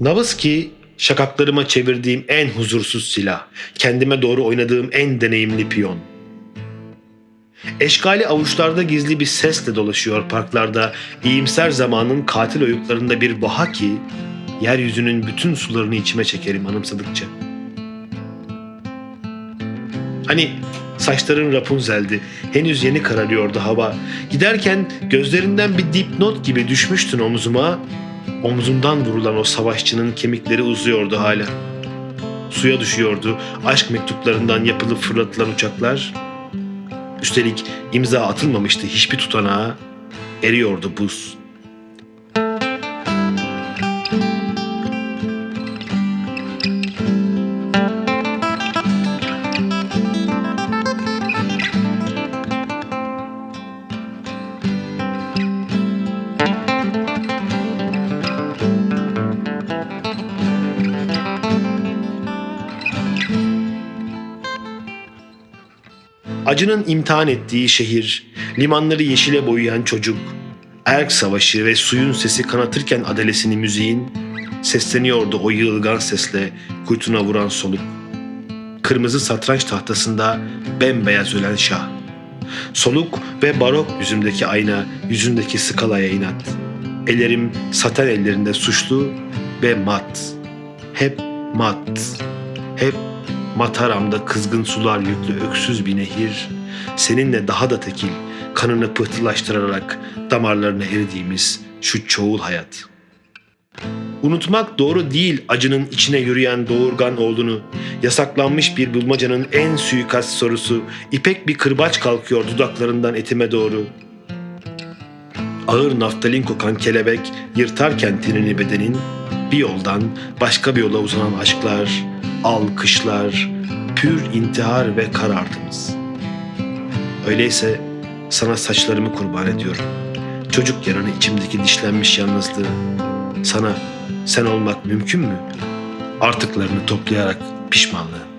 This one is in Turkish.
Nabız şakaklarıma çevirdiğim en huzursuz silah, kendime doğru oynadığım en deneyimli piyon. Eşkali avuçlarda gizli bir sesle dolaşıyor parklarda, iyimser zamanın katil oyuklarında bir baha ki, yeryüzünün bütün sularını içime çekerim anımsadıkça. Hani saçların Rapunzel'di, henüz yeni kararıyordu hava. Giderken gözlerinden bir dipnot gibi düşmüştün omzuma, omzumdan vurulan o savaşçının kemikleri uzuyordu hala. Suya düşüyordu aşk mektuplarından yapılıp fırlatılan uçaklar. Üstelik imza atılmamıştı hiçbir tutanağa. Eriyordu buz. Acının imtihan ettiği şehir, limanları yeşile boyayan çocuk, erk savaşı ve suyun sesi kanatırken adalesini müziğin, sesleniyordu o yığılgan sesle kuytuna vuran soluk. Kırmızı satranç tahtasında bembeyaz ölen şah. Soluk ve barok yüzümdeki ayna, yüzündeki skalaya inat. Ellerim saten ellerinde suçlu ve mat. Hep mat. Hep Mataram'da kızgın sular yüklü öksüz bir nehir, seninle daha da tekil, kanını pıhtılaştırarak damarlarına eridiğimiz şu çoğul hayat. Unutmak doğru değil acının içine yürüyen doğurgan oğlunu, yasaklanmış bir bulmacanın en suikast sorusu, ipek bir kırbaç kalkıyor dudaklarından etime doğru. Ağır naftalin kokan kelebek yırtarken tenini bedenin, bir yoldan başka bir yola uzanan aşklar, alkışlar, pür intihar ve karardınız. Öyleyse sana saçlarımı kurban ediyorum. Çocuk yaranı içimdeki dişlenmiş yalnızlığı. Sana sen olmak mümkün mü? Artıklarını toplayarak pişmanlığı.